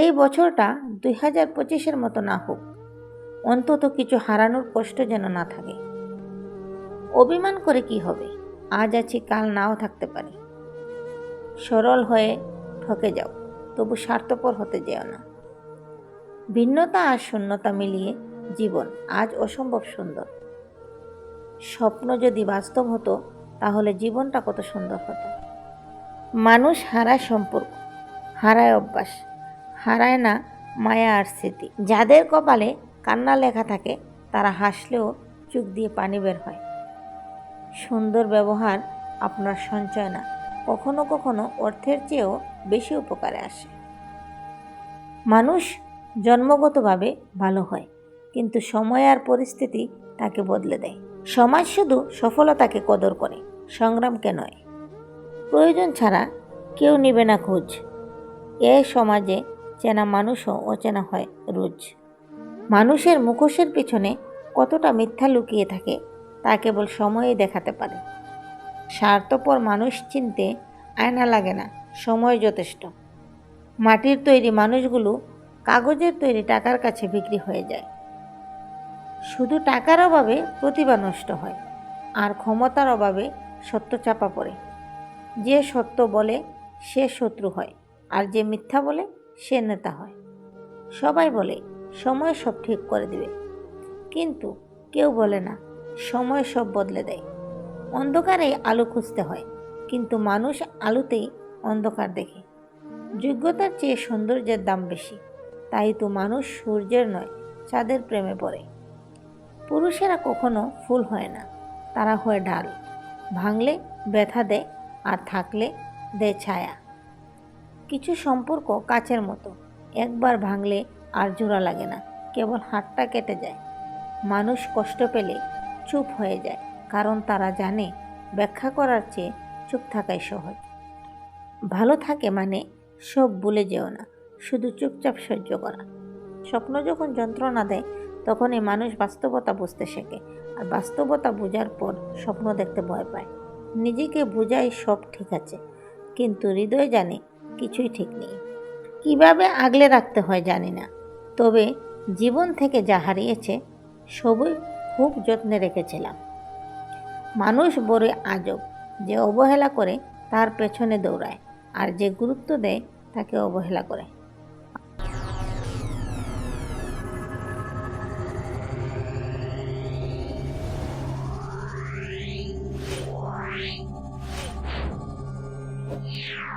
এই বছরটা দুই হাজার পঁচিশের মতো না হোক, অন্তত কিছু হারানোর কষ্ট যেন না থাকে। অভিমান করে কি হবে? আজ আছি, কাল নাও থাকতে পারি। সরল হয়ে ঠকে যাও, তবু স্বার্থপর হতে যেও না। ভিন্নতা আর শূন্যতা মিলিয়ে জীবন আজ অসম্ভব সুন্দর। স্বপ্ন যদি বাস্তব হতো, তাহলে জীবনটা কত সুন্দর হতো। মানুষ হারায় সম্পর্ক, হারায় অভ্যাস হারায় না মায়া আর স্মৃতি। যাদের কপালে কান্না লেখা থাকে, তারা হাসলেও চোখ দিয়ে পানি বের হয়। সুন্দর ব্যবহার আপনার সঞ্চয় না, কখনো কখনো অর্থের চেয়েও বেশি উপকারে আসে। মানুষ জন্মগতভাবে ভালো হয়, কিন্তু সময় আর পরিস্থিতি তাকে বদলে দেয়। সমাজ শুধু সফলতাকে কদর করে সংগ্রামকে নয়। প্রয়োজন ছাড়া কেউ নেবে না খোঁজ। এ সমাজে চেনা মানুষও অচেনা হয় রোজ। মানুষের মুখোশের পিছনে কতটা মিথ্যা লুকিয়ে থাকে, তা কেবল সময়ই দেখাতে পারে। স্বার্থপর মানুষ চিনতে আয়না লাগে না, সময় যথেষ্ট। মাটির তৈরি মানুষগুলো কাগজের তৈরি টাকার কাছে বিক্রি হয়ে যায়। শুধু টাকার অভাবে প্রতিভা নষ্ট হয়, আর ক্ষমতার অভাবে সত্য চাপা পড়ে। যে সত্য বলে, সে শত্রু হয়, আর যে মিথ্যা বলে সে নেতা হয়। সবাই বলে, সময় সব ঠিক করে দিবে। কিন্তু কেউ বলে না, সময় সব বদলে দেয়। অন্ধকারে আলো খুঁজতে হয়, কিন্তু মানুষ আলোতেই অন্ধকার দেখে। যোগ্যতার চেয়ে সৌন্দর্যের দাম বেশি, তাই তো মানুষ সূর্যের নয়, চাঁদের প্রেমে পড়ে। পুরুষেরা কখনো ফুল হয় না, তারা হয় ডাল ভাঙলে ব্যথা দেয়, আর থাকলে দেয় ছায়া। কিছু সম্পর্ক কাচের মতো। একবার ভাঙলে আর জোড়া লাগে না, কেবল হাতটা কেটে যায়। মানুষ কষ্ট পেলে চুপ হয়ে যায়, কারণ তারা জানে ব্যাখ্যা করার চেয়ে চুপ থাকাই সহজ। ভালো থাকে মানে সব ভুলে যেও না, শুধু চুপচাপ সহ্য করা। স্বপ্ন যখন যন্ত্রণা দেয়, তখনই মানুষ বাস্তবতা বুঝতে শেখে, আর বাস্তবতা বোঝার পর স্বপ্ন দেখতে ভয় পায়। নিজেকে বোঝাই সব ঠিক আছে, কিন্তু হৃদয় জানে কিছুই ঠিক নেই। কীভাবে আগলে রাখতে হয় জানি না। তবে জীবন থেকে যা হারিয়েছে, সবই খুব যত্নে রেখেছিলাম। মানুষ বড় আজব যে অবহেলা করে তার পেছনে দৌড়ায় আর যে গুরুত্ব দেয় তাকে অবহেলা করে। Yeah.